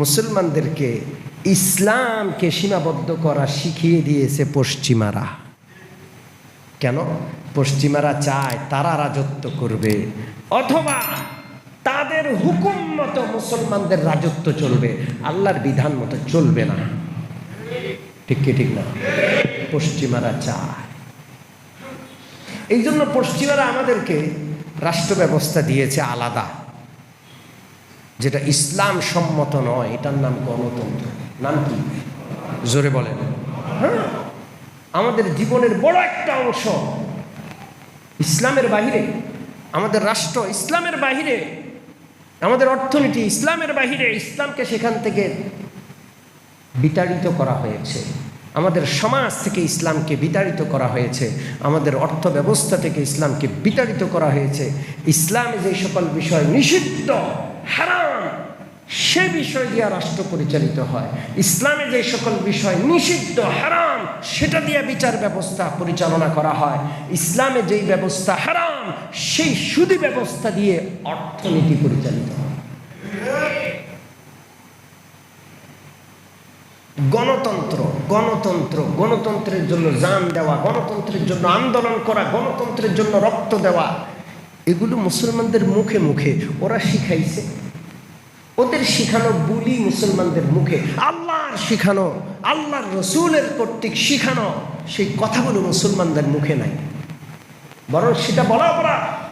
মুসলমানদেরকে ইসলামকে সীমাবদ্ধ করা শিখিয়ে দিয়েছে পশ্চিমারা। কেন? পশ্চিমারা চায় তারা রাজত্ব করবে, অথবা তাদের হুকুম মতো মুসলমানদের রাজত্ব চলবে। আল্লাহর বিধান মতো চলবে না। ঠিক কি, ঠিক না? পশ্চিমারা চায়। এই জন্য পশ্চিমারা আমাদেরকে রাষ্ট্র ব্যবস্থা দিয়েছে আলাদা। যেটা ইসলাম সম্মত নয়, এটার নাম গণতন্ত্র। নাম কি? জোরে বলেন। হ্যাঁ? আমাদের জীবনের বড় একটা অংশ ইসলামের বাহিরে, আমাদের রাষ্ট্র ইসলামের বাহিরে, আমাদের অর্থনীতি ইসলামের বাহিরে, ইসলামকে সেখান থেকে বিতাড়িত করা হয়েছে। আমাদের সমাজ থেকে ইসলামকে বিতাড়িত করা হয়েছে। আমাদের অর্থ ব্যবস্থা থেকে ইসলামকে বিতাড়িত করা হয়েছে। ইসলামে যে সকল বিষয় নিষিদ্ধ সে বিষয় দিয়ে রাষ্ট্র পরিচালিত হয়। ইসলামে যে সকল বিষয় নিষিদ্ধ, হারাম, সেটা দিয়ে বিচার ব্যবস্থা পরিচালনা করা হয়। ইসলামে যেই ব্যবস্থা হারাম, সেই সুদি ব্যবস্থা দিয়ে অর্থনীতি পরিচালিত গণতন্ত্র গণতন্ত্র, গণতন্ত্রের জন্য জান দেওয়া, গণতন্ত্রের জন্য আন্দোলন করা, গণতন্ত্রের জন্য রক্ত দেওয়া, এগুলো মুসলমানদের মুখে মুখে ওরা শিখাইছে। ওদের শিখানো বুলি মুসলমানদের মুখে। আল্লাহর শিখানো, আল্লাহর রসুলের কর্তৃক শিখানো, সেই কথাগুলো মুসলমানদের মুখে নাই। বরং সেটা বলা অপরাধ।